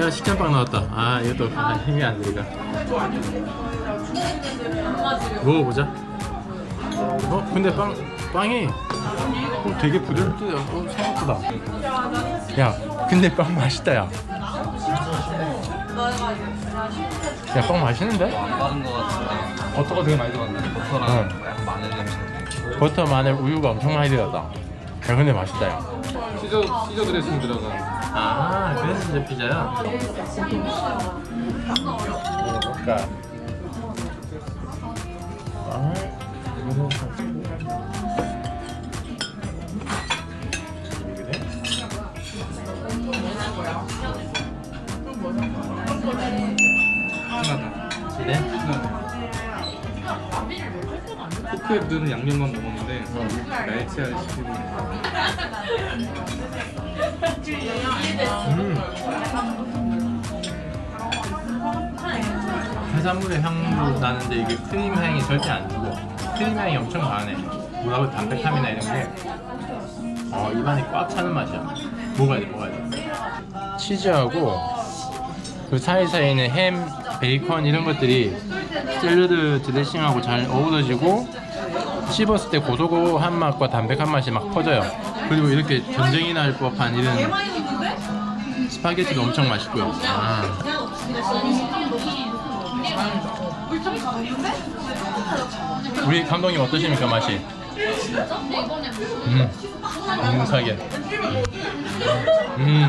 야 식전빵 나왔다. 아 이것도 아, 힘이 안 들어가. 먹어보자. 어 근데 빵 빵이 어, 되게 부드럽다. 어, 생각보다. 야 근데 빵 맛있다 야. 야 빵 맛있는데? 안 같은데 버터가 되게 많이 들어갔네. 버터랑 응. 약간 마늘 냄새 버터, 마늘, 우유가 엄청 많이 들어갔다. 야 근데 맛있다 야. 시저 시저 드레싱 들어간 아 그래서 이제 피자야? 먹어볼까? 빵을 그래? 하나다. 그래? 포크앱들은 양념만 먹었 는데 날치알을 시키고 음. 해산물의 향도 나는데 이게 크림 향이 절대 안 나고 크림 향이 엄청 강하네. 뭐라고 담백함이나 이런 게? 어, 입안이 꽉 차는 맛이야. 먹어야 돼 먹어야 돼. 치즈하고 그 사이사이에 있는 햄, 베이컨 이런 것들이 샐러드 드레싱하고 잘 어우러지고 씹었을 때 고소한 맛과 담백한 맛이 막 퍼져요 그리고 이렇게 전쟁이 날 법한 이런 스파게티도 엄청 맛있고요 아. 우리 감독님 어떠십니까 맛이? 음, 음 사게. 음.